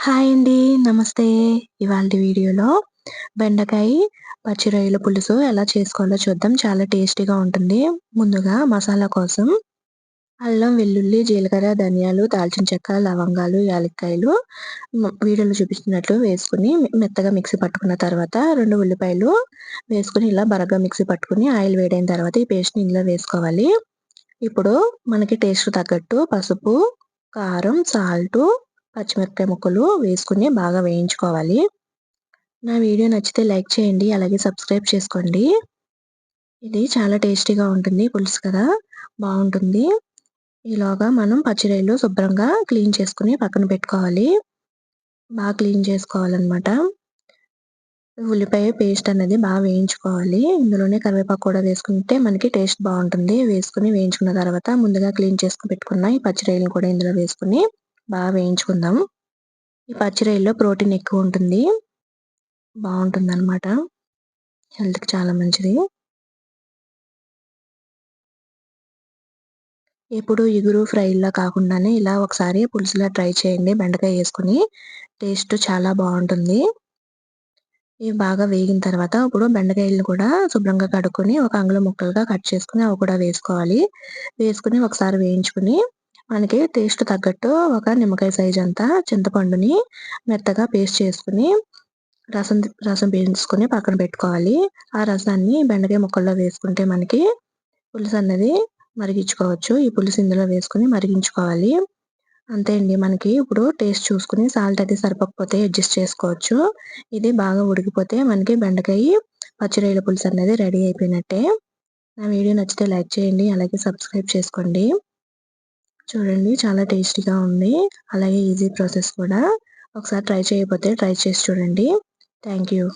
Hi అండి. నమస్తే. ఇవాళ వీడియోలో బెండకాయ పచ్చి రొయ్యల పులుసు ఎలా చేసుకోవాలో చూద్దాం. చాలా టేస్టీగా ఉంటుంది. ముందుగా మసాలా కోసం అల్లం, వెల్లుల్లి, జీలకర్ర, ధనియాలు, దాల్చిన చెక్క, లవంగాలు, యాలక్కాయలు వీడియోలో చూపిస్తున్నట్లు వేసుకుని మెత్తగా మిక్సీ పట్టుకున్న తర్వాత రెండు ఉల్లిపాయలు వేసుకుని ఇలా బరగ్గా మిక్సీ పట్టుకుని ఆయిల్ వేడైన తర్వాత ఈ పేస్ట్‌ని ఇందులో వేసుకోవాలి. ఇప్పుడు మనకి టేస్ట్ తగ్గట్టు పసుపు, కారం, సాల్టు పచ్చిమిరపకాయ ముక్కలు వేసుకుని బాగా వేయించుకోవాలి. నా వీడియో నచ్చితే లైక్ చేయండి అలాగే సబ్స్క్రైబ్ చేసుకోండి. ఇది చాలా టేస్టీగా ఉంటుంది పులుసు కదా బాగుంటుంది. ఈలోగా మనం పచ్చిరొయ్యలు శుభ్రంగా క్లీన్ చేసుకుని పక్కన పెట్టుకోవాలి. బాగా క్లీన్ చేసుకోవాలన్నమాట. ఉల్లిపాయ పేస్ట్ అనేది బాగా వేయించుకోవాలి. ఇందులోనే కరివేపాకు కూడా వేసుకుంటే మనకి టేస్ట్ బాగుంటుంది. వేసుకుని వేయించుకున్న తర్వాత ముందుగా క్లీన్ చేసుకుని పెట్టుకున్న ఈ పచ్చిరొయ్యలు కూడా ఇందులో వేసుకుని బాగా వేయించుకుందాం. ఈ పచ్చి రొయ్యల్లో ప్రోటీన్ ఎక్కువ ఉంటుంది. బాగుంటుంది అనమాట హెల్త్కి చాలా మంచిది. ఎప్పుడు ఇగురు ఫ్రైలా కాకుండానే ఇలా ఒకసారి పులుసులా ట్రై చేయండి. బెండకాయ వేసుకుని టేస్ట్ చాలా బాగుంటుంది. ఇవి బాగా వేగిన తర్వాత ఇప్పుడు బెండకాయలను కూడా శుభ్రంగా కడుక్కొని ఒక అంగుళం ముక్కలుగా కట్ చేసుకుని అవి కూడా వేసుకోవాలి. వేసుకుని ఒకసారి వేయించుకుని మనకి టేస్ట్ తగ్గట్టు ఒక నిమ్మకాయ సైజ్ అంతా చింతపండుని మెత్తగా పేస్ట్ చేసుకుని రసం రసం పీల్చుకొని పక్కన పెట్టుకోవాలి. ఆ రసాన్ని బెండకాయ ముక్కల్లో వేసుకుంటే మనకి పులుసు అన్నది మరిగించుకోవచ్చు. ఈ పులుసు ఇందులో వేసుకుని మరిగించుకోవాలి. అంతే అండి. మనకి ఇప్పుడు టేస్ట్ చూసుకుని సాల్ట్ అది సరిపోకపోతే అడ్జస్ట్ చేసుకోవచ్చు. ఇది బాగా ఉడికిపోతే మనకి బెండకాయ పచ్చిరొయ్యల పులుసు అనేది రెడీ అయిపోయినట్టే. నా వీడియో నచ్చితే లైక్ చేయండి అలాగే సబ్స్క్రైబ్ చేసుకోండి. చూడండి చాలా టేస్టీగా ఉంది. అలాగే ఈజీ ప్రాసెస్ కూడా. ఒకసారి ట్రై చేయకపోతే ట్రై చేసి చూడండి. Thank you.